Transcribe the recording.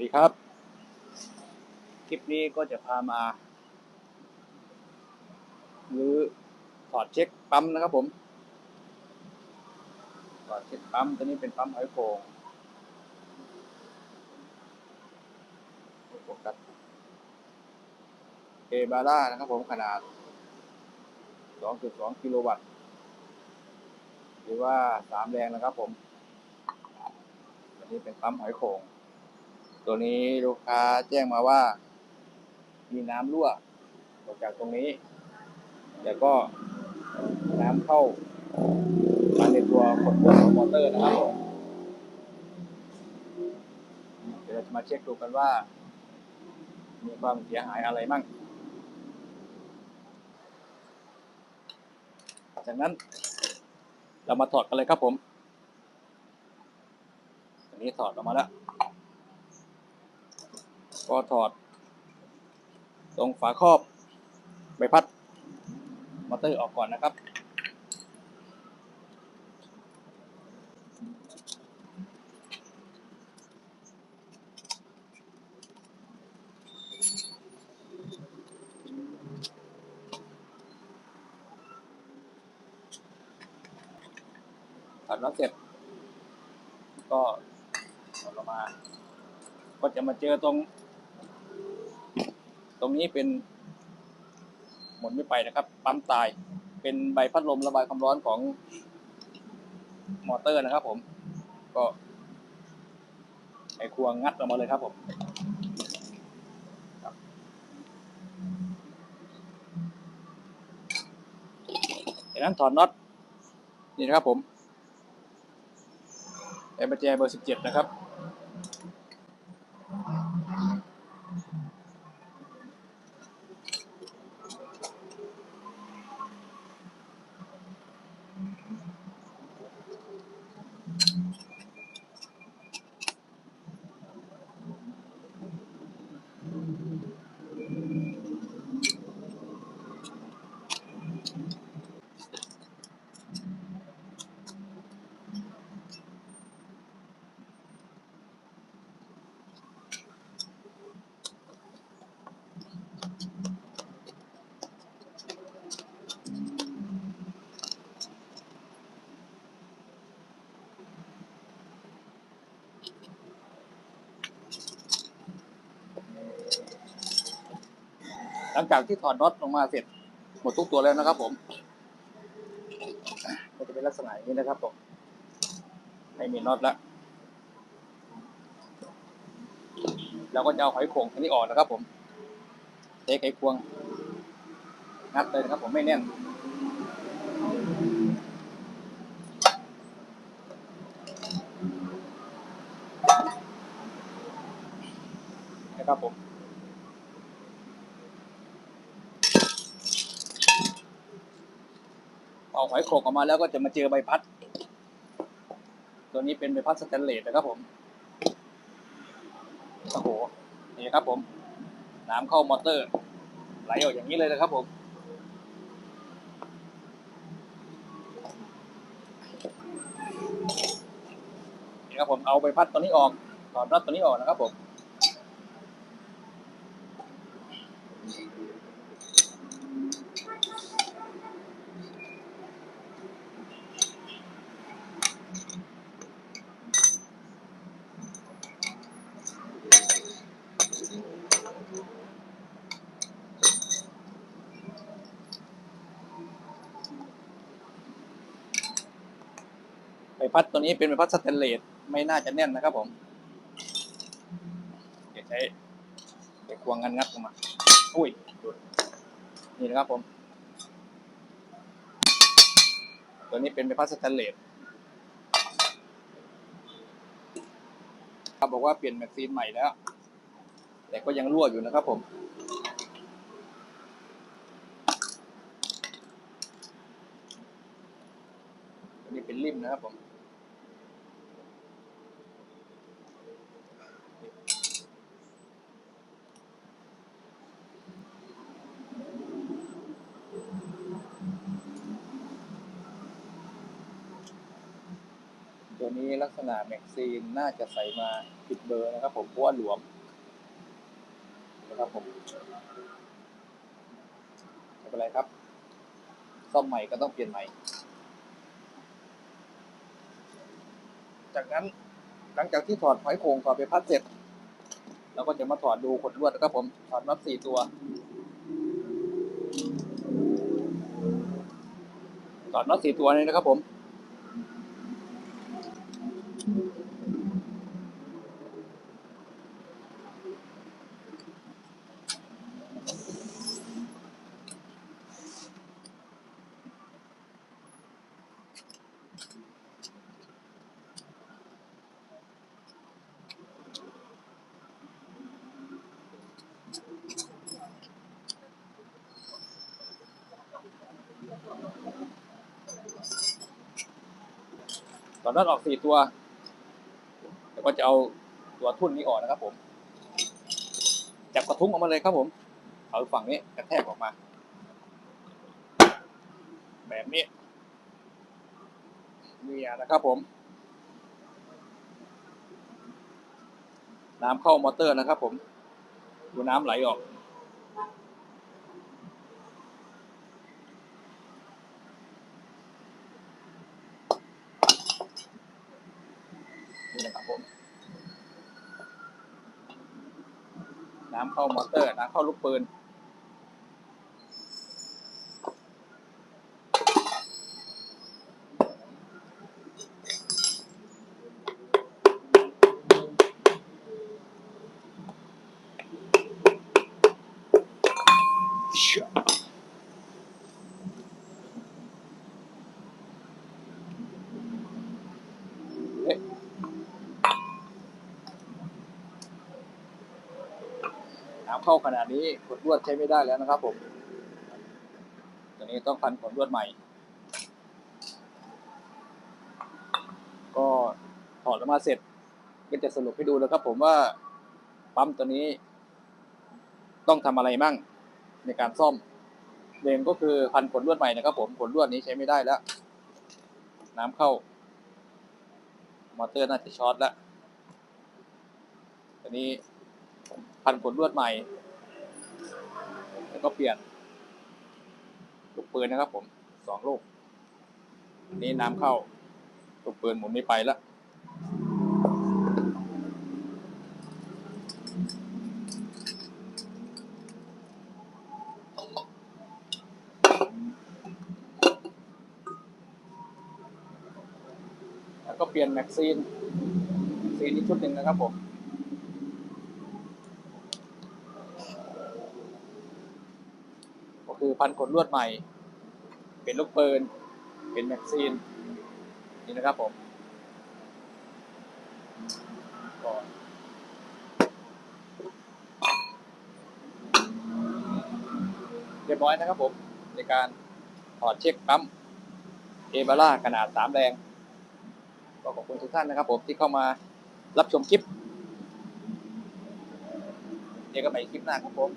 ดีครับ คลิปนี้ก็จะพามาหรือถอดเช็คปั๊มนะครับผมถอดเช็คปั๊มตัวนี้เป็นปั๊มหอยโข่งโฟกัสเอบาร่านะครับผมขนาด 2.2 กิโลวัตต์ หรือว่า 3 แรงนะครับผมตัวนี้เป็นปั๊มหอยโข่ง ตัวนี้ลูกค้าแจ้งมาว่า มีน้ำรั่วออกจากตรงนี้แต่ก็น้ำเข้ามาในตัวขดตัวของมอเตอร์นะครับผมเดี๋ยวเราจะมาเช็คดูกันว่า มีความเสียหายอะไรมั่งจากนั้น เรามาถอดกันเลยครับผม อันนี้ถอดออกมาแล้ว ก็ถอด ตรงฝาครอบใบพัดมอเตอร์ออกก่อนนะครับถอดแล้วเสร็จ ก็ถอดออกมา ก็จะมาเจอตรง ตรงนี้เป็น หมุนไม่ไปนะครับ ปั๊มตาย เป็นใบพัดลมระบายความร้อนของมอเตอร์นะครับ ผม ก็ไอควงงัดออกมาเลยครับผมจากนั้นถอดน็อตนี่นะครับผมไอประแจเบอร์สิบเจ็ดนะครับ ลังจากที่ถอดน็อตลงมาเสร็จ หมดทุกตัวแล้วนะครับ ผมก็จะเป็นลักษณะอย่างนี้นะครับผมไม่มีน็อตแล้วเราก็จะเอาหอยโข่งอันนี้ออกนะครับ ผมเทไขควงงัดเลยนะครับ ผมไม่แน่นนะครับผม เอา หอยโขกออกมาแล้วก็จะมาเจอใบพัด ตัวนี้เป็นใบพัดสแตนเลสนะครับผมโอ้โหนี่ครับผม น้ำเข้ามอเตอร์ ไหลออกอย่างนี้เลยนะครับผมนี่ครับผมเอาใบพัดตัวนี้ออกถอดน็อตตัวนี้ออกนะครับผม พัดตัวนี้เป็นใบพัดสแตนเลสไม่น่าจะแน่นนะครับผมเดี๋ยวใช้ไขควงงันงัดออกมาอุ้ยนี่นะครับผม ตัวนี้เป็นใบพัดสแตนเลสครับบอกว่าเปลี่ยนแม็กซีนใหม่แล้ว แต่ก็ยังรั่วอยู่นะครับผมนนี้เป็นริมนะครับผม ตัวนี้ลักษณะแม็กซีนน่าจะใส่มาผิดเบอร์นะครับ ผมเพราะว่าหลวมนะครับผมไม่เป็นไรครับ ซ่อมใหม่ก็ต้องเปลี่ยนใหม่ จากนั้นหลังจากที่ถอดหอยโข่งถอดไปพัดเสร็จเราก็จะมาถอดดูขดลวดนะครับผมถอดน็อตสี่ตัวถอดน็อตสี่ตัวนี้นะครับผม ตอนนั้นออกสี่ตัว แล้วก็จะเอาตัวทุ่นนี้ออกนะครับผม จับกระทุ้งออกมาเลยครับผม เอาฝั่งนี้กระแทกออกมา แบบนี้เนี่นะครับผมน้ำเข้ามอเตอร์นะครับผม ดูน้ำไหลออก นะครับผม น้ำเข้ามอเตอร์ น้ำเข้าลูกปืน เข้าขนาดนี้ขดลวดใช้ไม่ได้แล้วนะครับผมตัวนี้ต้องพันขดลวดใหม่ ก็ถอดออกมาเสร็จก็จะสรุปให้ดูนะครับผมว่าปั๊มตัวนี้ ต้องทำอะไรมั่งในการซ่อมเดิมก็คือพันขดลวดใหม่นะครับผมขดลวดนี้ใช้ไม่ได้แล้ว น้ำเข้ามอเตอร์น่าจะช็อตแล้วตอนนี้ พันขนลวดใหม่ แล้วก็เปลี่ยนลูกปืนนะครับผมสองลูก นี้น้ำเข้าลูกปืนหมุนไม่ไปแล้วแล้วก็เปลี่ยนแม็กซีนแม็กซีนอีกชุดหนึ่งนะครับผม คือพันขนลวดใหม่ เป็นลูกปืน เป็นแม็กซีน นี่นะครับผมก็เรียบร้อยนะครับผม ในการถอดเช็คปั๊มเอเบาร่าขนาดสามแรงก็ขอบคุณทุกท่านนะครับผมที่เข้ามารับชมคลิปเจอกันใหม่คลิปหน้าครับผม